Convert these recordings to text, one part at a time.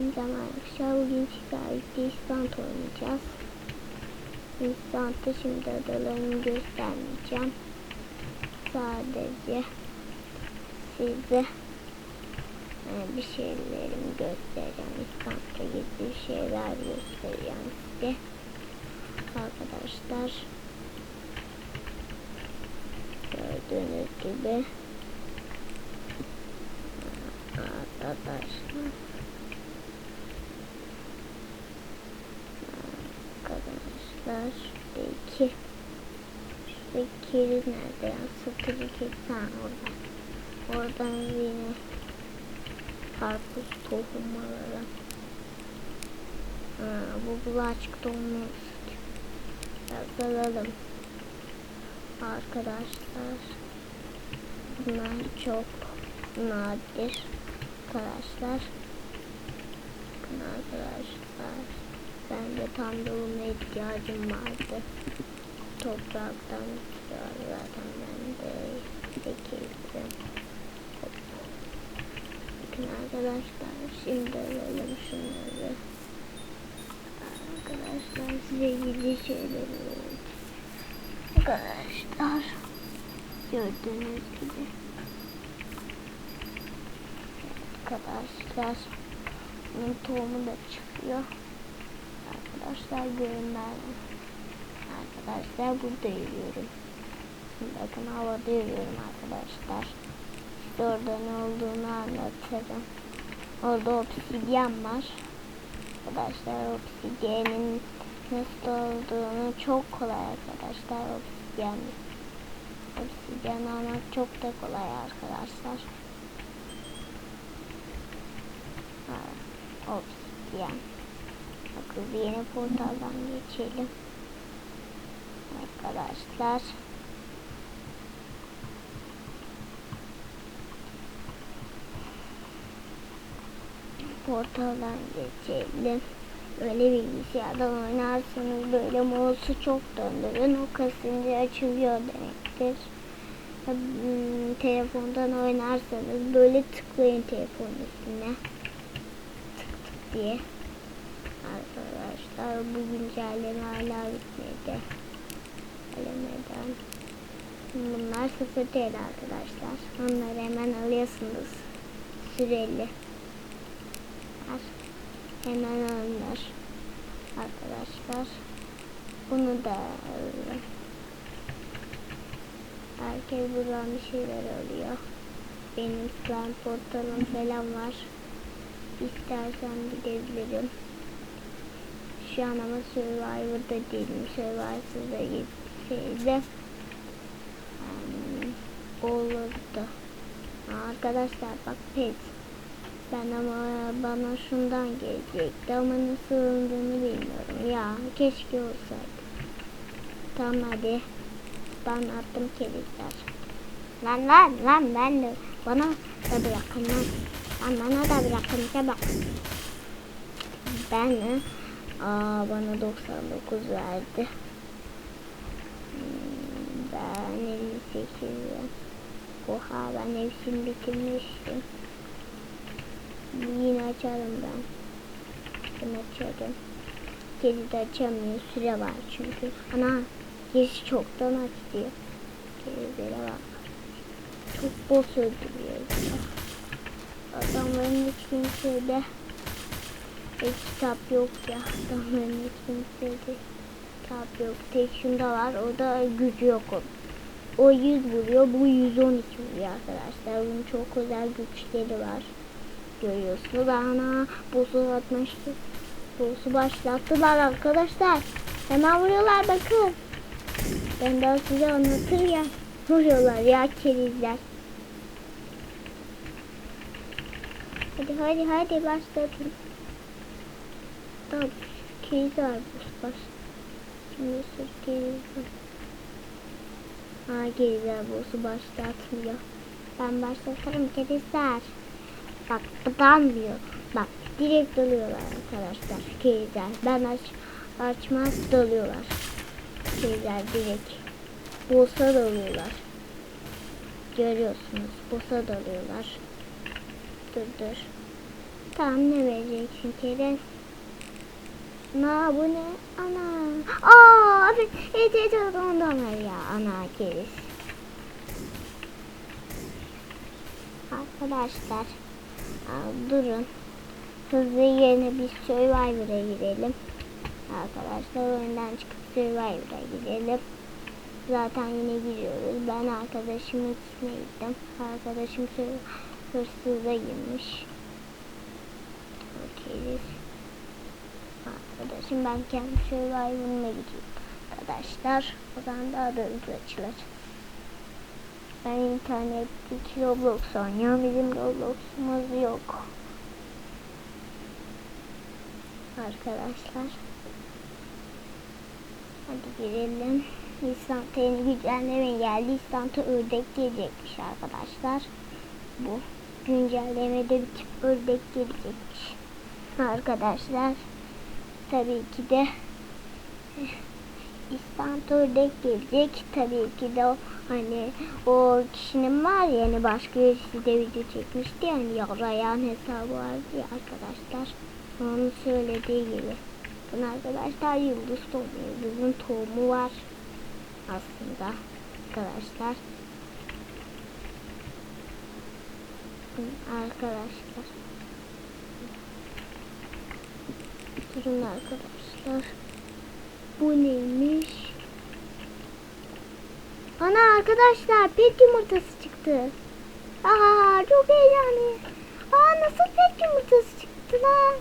Zaman arkadaşlar bugün sizlerle instant oynayacağız. Instant'ta şimdi adalarını göstermeyeceğim. Sadece size e, bir şeylerimi göstereceğim. Instant'ta gizli şeyler göstereceğim size. Arkadaşlar gördüğünüz gibi arkadaşlar arkadaşlar iki şu kedi nerede ya? Satıcı kedi ha oradan oradan yine karpuz tohumları ha, bu bulaşık tohumu yazalım arkadaşlar bunlar çok nadir. Arkadaşlar arkadaşlar ben de tam doğuma ihtiyacım vardı. Topraktan zaten ben de ekildim. Hop. Bakın arkadaşlar şimdi alalım şunları. Arkadaşlar size şeyleri vereyim. Arkadaşlar gördüğünüz gibi. Arkadaşlar bunun tohumu da çıkıyor arkadaşlar görünmez. Arkadaşlar burada yürüyorum. Bakın havada yürüyorum arkadaşlar. İşte orada ne olduğunu anlatırım. Orada obsidyen var. Arkadaşlar obsidyenin nasıl olduğunu çok kolay arkadaşlar obsidyen. Obsidyen almak çok da kolay arkadaşlar. Ha, obsidyen. Bakın yeni portaldan geçelim. Arkadaşlar. Portaldan geçelim. Böyle bilgisayardan oynarsanız böyle mouse'u çok döndürün. O kasınca açılıyor demektir. Hmm, telefondan oynarsanız böyle tıklayın telefonun üstüne. Tık tık diye. Arkadaşlar bu güncelleme hala bitmedi. Elemeden. Bunlar 0 TL arkadaşlar. Onları hemen alıyorsunuz. Süreli. Hemen alınır. Arkadaşlar. Bunu da alın. Herkes buradan bir şeyler alıyor. Benim slime portalım falan var. İstersen gidebilirim. Şu an ama Survivor'da değilim. Survivor'da şeyde um, olurdu. Arkadaşlar bak pet. Ben ama bana şundan gelecekti ama nasıl alındığını bilmiyorum. Ya keşke olsaydı. Tamam hadi. Ben attım kedikler. Lan lan lan ben de bana da bırakın lan. Lan bana da bırakın çabuk. Ben Aa bana 99 verdi. Hmm, Ben 58 Oha ben hepsini bitirmiştim. Yine açarım ben. Ben açarım. Kedi de açamıyor. Süre var çünkü. Ana gerisi çoktan açtı. Kedilere bak. Çok boş öldürüyor. Adamların hiç kimse de e, kitap yok ya. Adamların hiç kimsede kitap yok. Tek şunda var. O da gücü yok onun. O 100 vuruyor. Bu 112 vuruyor arkadaşlar. Bunun çok özel güçleri var. Görüyorsunuz. Ana boss'u atmıştı. Boss'u başlattılar arkadaşlar. Hemen vuruyorlar bakın. Ben daha size anlatır ya. Vuruyorlar ya kerizler. Hadi hadi hadi başlatın. Tamam. Keriz var baş. Şimdi sür keriz var. Ha kerizler boss'u başlatmıyor. Ben başlatırım kerizler. Bak dalmıyor. Bak direkt dalıyorlar arkadaşlar kerizler. Ben aç açmaz dalıyorlar. Kerizler direkt. Boss'a dalıyorlar. Görüyorsunuz. Boss'a dalıyorlar. Dur dur. Tamam ne vereceksin? Gelin. Ana bu ne? Ana. Aa abi. Evet evet evet, ondan var ya. Ana keriz. Arkadaşlar. aa, durun. Hızlı yerine bir Survivor'a girelim. Arkadaşlar oyundan çıkıp Survivor'a girelim. Zaten yine giriyoruz. Ben arkadaşımın ikisine gittim. Arkadaşım hırsıza girmiş. Okey. Arkadaşım ben kendi Survivor'ıma gidiyorum. Arkadaşlar oradan daha da hızlı açılır. Ben internetteki Roblox oynuyorum. Bizim Roblox'umuz yok. Arkadaşlar. Hadi girelim. İstanta yeni güncelleme geldi. İstanta ördek gelecekmiş arkadaşlar. Bu güncellemede bir tip ördek gelecekmiş. Arkadaşlar. Tabii ki de İstanta ördek gelecek. Tabii ki de o hani o kişinin var ya hani başka birisi de video çekmişti yani yarayan hesabı vardı ya arkadaşlar. Onun söylediği gibi. Bakın arkadaşlar yıldız tohumu, yıldızın tohumu var aslında arkadaşlar. Arkadaşlar. Durun arkadaşlar. Bu neymiş? Ana arkadaşlar pet yumurtası çıktı. Aa çok heyecanlı. Aa nasıl pet yumurtası çıktı lan?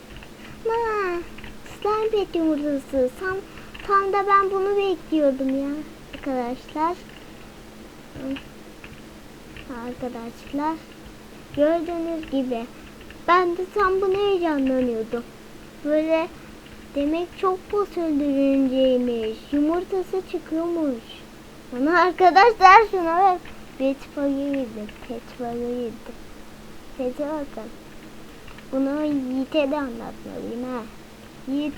Ha, slime pet yumurtası. Tam, tam da ben bunu bekliyordum ya arkadaşlar. Arkadaşlar gördüğünüz gibi ben de tam bunu heyecanlanıyordum. Böyle demek çok boss öldürünceymiş. Yumurtası çıkıyormuş. Ana arkadaşlar şuna bak. Pet yedi. Pet yedi. Pet'e bakın. Bunu Yiğit'e de anlatmalıyım ha. Yiğit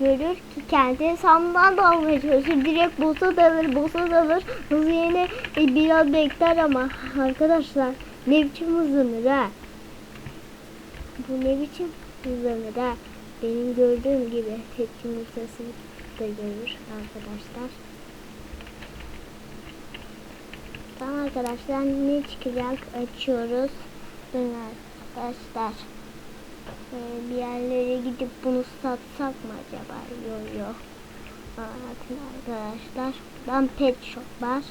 görür ki kendi hesabından da almaya çalışır. Direkt boss'a dalır, boss'a dalır. Hızlı yine e, biraz bekler ama arkadaşlar ne biçim hızlanır ha. Bu ne biçim hızlanır ha. Benim gördüğüm gibi tek yumurtası da görür arkadaşlar. Tamam arkadaşlar ne çıkacak açıyoruz. Dön arkadaşlar. Ee, bir yerlere gidip bunu satsak mı acaba? Yok yok. Bakın arkadaşlar. Ben pet shop var.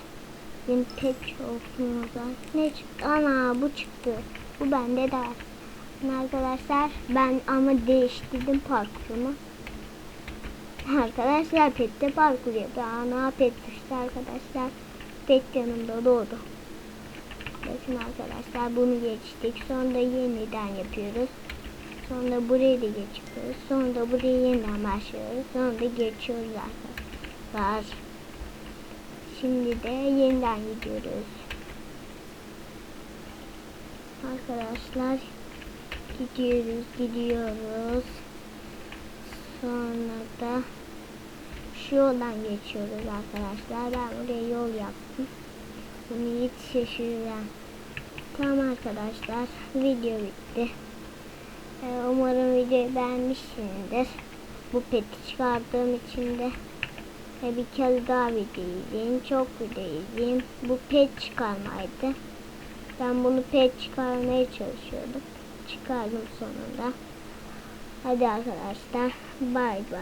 Benim pet shop'umuzdan ne çıktı? Ana bu çıktı. Bu bende de var. Bakın Arkadaşlar ben ama değiştirdim parkurumu. Arkadaşlar pette parkur yapıyor. Ana pet düştü arkadaşlar. Pet yanımda doğdu. Bakın arkadaşlar bunu geçtik. Sonra yeniden yapıyoruz. Sonra burayı da geçiyoruz. Sonra da burayı yeniden başlıyoruz. Sonra da geçiyoruz arkadaşlar. Şimdi de yeniden gidiyoruz. Arkadaşlar gidiyoruz gidiyoruz. Sonra da şu yoldan geçiyoruz arkadaşlar. Ben buraya yol yaptım. Bunu hiç şaşıracağım. Tamam arkadaşlar video bitti. Ee, umarım videoyu beğenmişsinizdir. Bu peti çıkardığım için de e, bir kez daha video izleyin. Çok video izleyin. Bu pet çıkarmaydı. Ben bunu pet çıkarmaya çalışıyordum. Çıkardım sonunda. Hadi arkadaşlar bay bay.